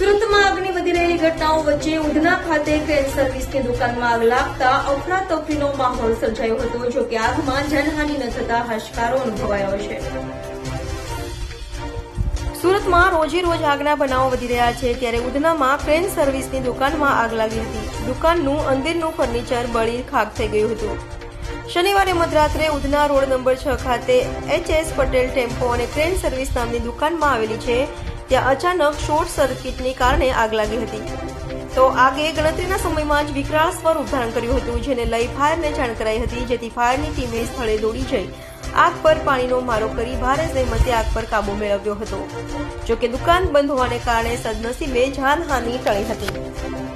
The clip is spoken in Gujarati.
ઘટનાઓ વચ્ચે ઉધના ખાતે ક્રેન સર્વિસની દુકાનમાં આગ લાગતા અફરાતફરીનો માહોલ સર્જાયો હતો, જો કે આગમાં જાનહાનિ ન થતા હાશકારો અનુભવાયો છે. સુરતમાં રોજે રોજ આગના બનાવો વધી રહ્યા છે, ત્યારે ઉધનામાં ક્રેન સર્વિસની દુકાનમાં આગ લાગી હતી. દુકાનનું અંદરનું ફર્નિચર બળી ખાક થઈ ગયું હતું. શનિવારે મધરાત્રે ઉધના રોડ નંબર છ ખાતે એચ એસ પટેલ ટેમ્પો અને ક્રેન સર્વિસ નામની દુકાનમાં આવેલી છે ત્યાં અચાનક શોર્ટ સર્કિટને કારણે આગ લાગી હતી. તો આગે ગણતરીના સમયમાં જ વિકરાળ સ્વરૂપ ધારણ કર્યું હતું, જેને લઈ ફાયરને જાણ કરાઈ હતી, જેથી ફાયરની ટીમે સ્થળે દોડી જઈ આગ પર પાણીનો મારો કરી ભારે જહેમતે આગ પર કાબુ મેળવ્યો હતો. જોકે દુકાન બંધ હોવાને કારણે સદનસીબે જાનહાનિ ટળી હતી.